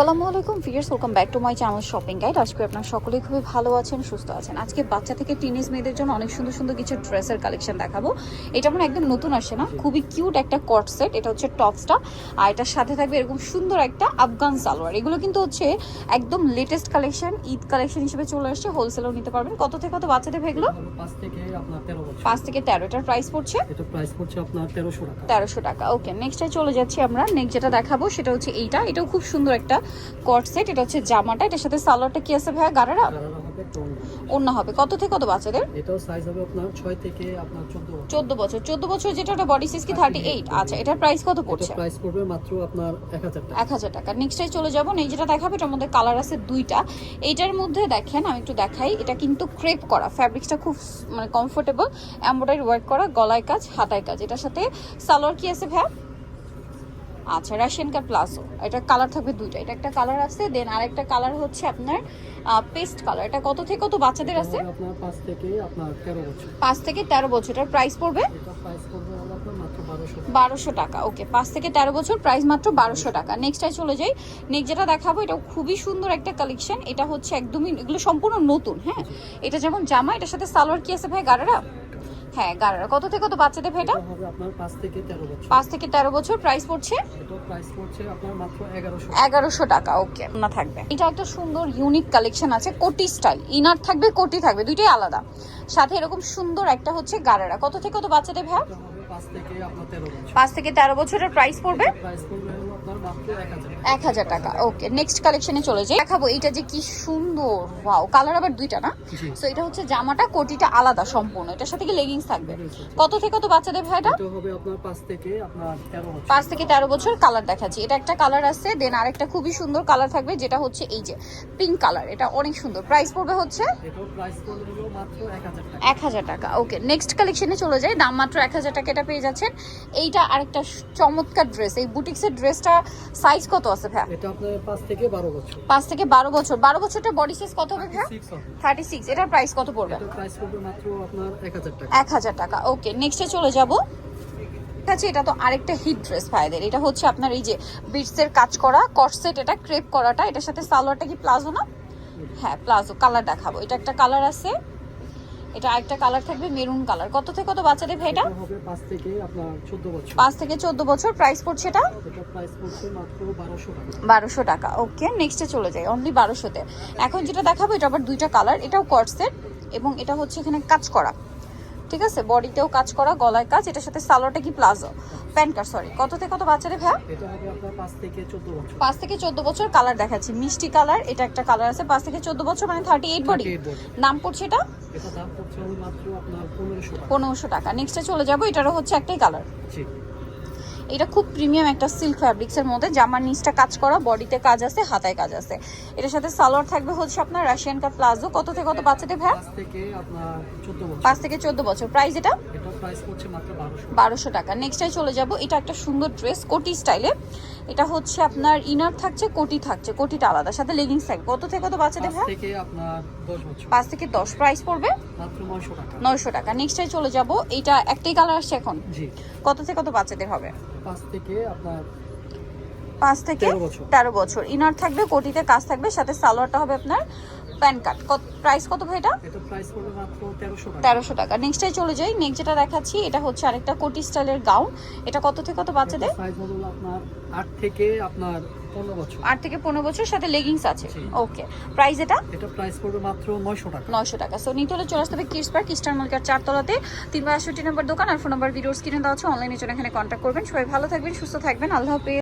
আসসালামু আলাইকুম viewers welcome back to my channel shopping guide. আজকে আপনার সকলেই খুবই ভালো আছেন সুস্থ আছেন। আজকে বাচ্চা থেকে টিনেজ মেয়েদের জন্য অনেক সুন্দর সুন্দর কিছু ড্রেসের কালেকশন দেখাবো। এটা আমার একদম নতুন আসে না খুবই কিউট একটা কট সেট এটা হচ্ছে টপসটা। আর এটার সাথে থাকবে এরকম সুন্দর একটা আফগান সালোয়ার। এগুলো কিন্তু হচ্ছে একদম লেটেস্ট কালেকশন ঈদ কালেকশন হিসেবে চলে আসছে হোলসেলও নিতে পারবেন। কত থেকে কত বাচ্চাদের ভেগলো হবে পাঁচ থেকে তেরো এটার প্রাইস পড়ছে? তেরোশো টাকা। ওকে নেক্সটে চলে যাচ্ছি আমরা। নেক্সট যেটা দেখাবো সেটা হচ্ছে এইটা। এটাও খুব সুন্দর একটা কট সেট এটা হচ্ছে জামাটা এটার সাথে সালোয়ারটা কি আছে ভাইয়া হবে অন্য হবে। কত থেকে কত বাচ্চাদের? এটাও সাইজ হবে আপনার ছয় থেকে আপনার চোদ্দ বছর। চোদ্দ বছর। চোদ্দ বছর যেটা ওটা বডি সাইজ কি? থার্টি এইট আচ্ছা এটার প্রাইস কত পড়ছে? প্রাইস পড়বে মাত্র আপনার এক হাজার টাকা। এক হাজার টাকা। নেক্সটে চলে যাব। এই যেটা দেখাবো এটার মধ্যে কালার আছে দুইটা। এইটার মধ্যে দেখেন আমি একটু দেখাই। এটা কিন্তু ক্রেপ করা। ফ্যাব্রিক্সটা খুব মানে কমফোর্টেবল এমব্রয়ডারি ওয়ার্ক করা গলায় কাজ হাতায় কাজ। এটার সাথে সালোয়ার কি আছে ভাই আচ্ছা রাশিয়ান কার প্লাজো এটা কালার থাকবে দুইটা। এটা একটা কালার আছে দেন আরেকটা কালার হচ্ছে আপনার পেস্ট কালার এটা কত থেকে কত বাচ্চাদের আছে? আপনার পাঁচ থেকে আপনার তেরো বছর। পাঁচ থেকে তেরো বছর। এটার প্রাইস পড়বে? এটা প্রাইস পড়বে আপনার মাত্র বারোশো টাকা। বারোশো টাকা। ওকে পাঁচ থেকে তেরো বছর প্রাইস মাত্র বারোশো টাকা। নেক্সটটায় চলে যাই। নেক্সট যেটা দেখাবো এটা খুবই সুন্দর একটা কালেকশন এটা হচ্ছে একদমই এগুলো সম্পূর্ণ নতুন হ্যাঁ? এটা যেমন জামা এটার সাথে সালোয়ার কি আছে ভাই গারারা হ্যাঁ গারারা কত থেকে কত বাচ্চাদের এটা এটা হবে আপনার পাঁচ থেকে তেরো বছর। পাঁচ থেকে তেরো বছর প্রাইস পড়ছে? এটা প্রাইস পড়ছে আপনার মাত্র এগারোশো এগারোশো টাকা ওকে না থাকবে। এটা একটা সুন্দর ইউনিক কালেকশন আছে কোটি স্টাইল ইনার থাকবে কোটি থাকবে দুইটাই আলাদা। সাথে এরকম সুন্দর একটা হচ্ছে গারারা। কত থেকে কত বাচ্চাদের ভাই হবে পাঁচ থেকে আপনার তেরো বছর। পাঁচ থেকে তেরো বছরের প্রাইস পড়বে? প্রাইস পড়বে এক হাজার টাকা। ওকে নেক্সট কালেকশনে চলে যাই। দেখাবো এটা যে কি সুন্দর। ওয়াও কালার আবার দুইটা না? সো এটা হচ্ছে জামাটা কোটিটা আলাদা সম্পূর্ণ। এটার সাথে কি লেগিংস থাকবে? কত থেকে কত বাচ্চাদের ভাইটা? হবে আপনার পাঁচ থেকে আপনার তেরো বছর। কালার দেখাচ্ছি। এটা একটা কালার আছে দেন আরেকটা খুবই সুন্দর কালার থাকবে যেটা হচ্ছে এই যে পিঙ্ক কালার এটা অনেক সুন্দর। প্রাইস পড়বে হচ্ছে? এক হাজার টাকা। ওকে নেক্সট কালেকশনে চলে যাই। দাম মাত্র এক হাজার টাকা এটা পেয়ে যাচ্ছেন। এইটা আরেকটা চমৎকার ড্রেস এই বুটিক্সের ড্রেসটা সাইজ কত আছে ভাই এটা আপনার পাঁচ থেকে বারো বছর। পাঁচ থেকে বারো বছর। বারো বছরটা বডি সাইজ কত হবে ভাই সিক্স হবে। থার্টি সিক্স এটার প্রাইস কত পড়বে? এটা প্রাইস পড়বে মাত্র আপনার এক হাজার টাকা। এক হাজার টাকা। ওকে নেক্সটে চলে যাব। ঠিক আছে এটা তো আরেকটা হিট ড্রেস ভাইদের এটা হচ্ছে আপনার এই যে বিটসের কাজ করা কটসেট এটা ক্রেপ করাটা। এটার সাথে সালোয়ারটা কি প্লাজো না? হ্যাঁ প্লাজো। কালার দেখাবো। এটা একটা কালার আছে। এটা আরেকটা কালার থাকবে মেরুন কালার কত থেকে কত বাচ্চাদের ভাই এটা? হবে পাঁচ থেকে আপনার চোদ্দ বছর। পাঁচ থেকে চোদ্দ বছর। প্রাইস পড়ছে এটা? এটা প্রাইস পড়ছে মাত্র বারোশো টাকা। বারোশো টাকা। ওকে নেক্সটে চলে যাই। অনলি বারোশোতে। এখন যেটা দেখাবো এটা আবার দুইটা কালার এটাও কটসেট এবং এটা হচ্ছে এখানে কাজ করা। ঠিক আছে? বডিতেও কাজ করা গলায় কাজ। এটার সাথে সালোয়ারটা কি? প্লাজো প্যান্ট কাট সরি কত থেকে কত বাচ্চারে ভাইয়া? এটা হবে আপনার পাঁচ থেকে চোদ্দ বছর। পাঁচ থেকে চোদ্দ বছর কালার দেখাচ্ছি। মিষ্টি কালার এটা একটা কালার আছে। পাঁচ থেকে চোদ্দ বছর মানে থার্টি এইট বডি নাম পড়ছে এটা? পনেরোশো টাকা। নেক্সটে চলে যাব এটারও হচ্ছে একটাই কালার এটা খুব প্রিমিয়াম একটা সিল্ক ফ্যাব্রিক্সের মধ্যে। জামার নিচটা কাজ করা বডিতে কাজ আছে হাতায় কাজ আছে। এটার সাথে সালোয়ার থাকবে হচ্ছে আপনার রাশিয়ান কাপ প্লাজো কত থেকে কত বাচ্চাদের ভ্যা পাঁচ থেকে চোদ্দ বছর। প্রাইস এটা? প্রাইস পড়ছে মাত্র বারোশো। টাকা। নেক্সটে চলে যাব। এটা একটা সুন্দর ড্রেস কোটি স্টাইলে। এটা হচ্ছে আপনার ইনার থাকছে কোটি থাকছে কোটিটা আলাদা। সাথে লেগিংস থাকবে। কত থেকে কত বাচ্চাদের থেকে আপনার বছর। পাঁচ থেকে দশ প্রাইস পড়বে? মাত্র নয়শো টাকা। নয়শো টাকা। নেক্সটে চলে যাব। এইটা একটাই কালার আসছে এখন? জি। কত থেকে কত বাচ্চাদের হবে? পাঁচ থেকে আপনার পাঁচ থেকে তেরো বছর। ইনার থাকবে কোটিতে কাজ থাকবে। সাথে সালোয়ারটা হবে আপনার প্যান কাট কত প্রাইস কত ভাই এটা? তেরোশো টাকা। তেরোশো টাকা। নেক্সটে চলে যাই। নেক্সট যেটা দেখাচ্ছি এটা হচ্ছে আরেকটা কোটি স্টাইলের গাউন। এটা কত থেকে কত বাচ্চাদের? আপনার আট থেকে আপনার আট থেকে পনেরো বছর সাথে লেগিংস আছে। ওকে প্রাইস এটা? এটা প্রাইস পড়বে মাত্র নয়শো টাকা। নয়শো টাকা। সো নিতে হলে চলে আসতে হবে কিডস পার্ক ইস্টার মার্কেট চারতলাতে। তিন বাষট্টি নম্বর দোকান আর ফোন নাম্বার ভিডিওস কিনে দেওয়া হচ্ছে অনলাইনে জন্য এখানে কন্ট্যাক্ট করবেন। সবাই ভালো থাকবেন সুস্থ থাকবেন। আল্লাহ হাফেজ।